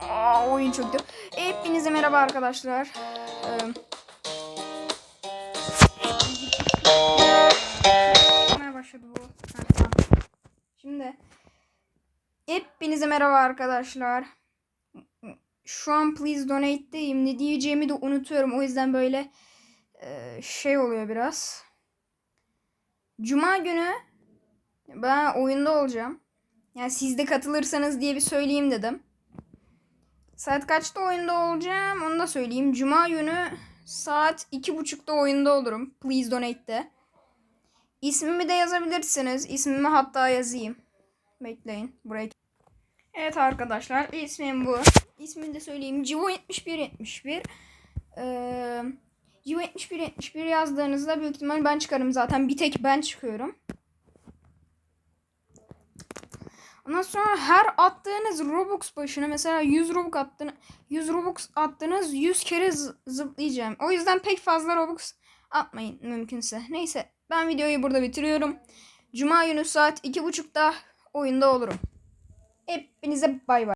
Aa, oyun çöktü. Hepinize merhaba arkadaşlar. Ee, başladı bu. Şimdi hepinize merhaba arkadaşlar. Şu an please donate'deyim. Ne diyeceğimi de unutuyorum. O yüzden böyle e, şey oluyor biraz. Cuma günü ben oyunda olacağım. Yani siz de katılırsanız diye bir söyleyeyim dedim. Saat kaçta oyunda olacağım onu da söyleyeyim. Cuma günü saat iki buçukta oyunda olurum. Please donate'de. İsmimi de yazabilirsiniz. İsmimi hatta yazayım. Bekleyin. Buraya. Evet arkadaşlar ismim bu. İsmini de söyleyeyim. Civo 7171. Ee, Civo 7171 yazdığınızda büyük ihtimal ben çıkarım zaten. Bir tek ben çıkıyorum. Ondan sonra her attığınız Robux başına mesela 100 Robux attığınız 100 Robux attığınız 100 kere zı- zıplayacağım. O yüzden pek fazla Robux atmayın mümkünse. Neyse ben videoyu burada bitiriyorum. Cuma günü saat 2.30'da oyunda olurum. Hepinize bay bay.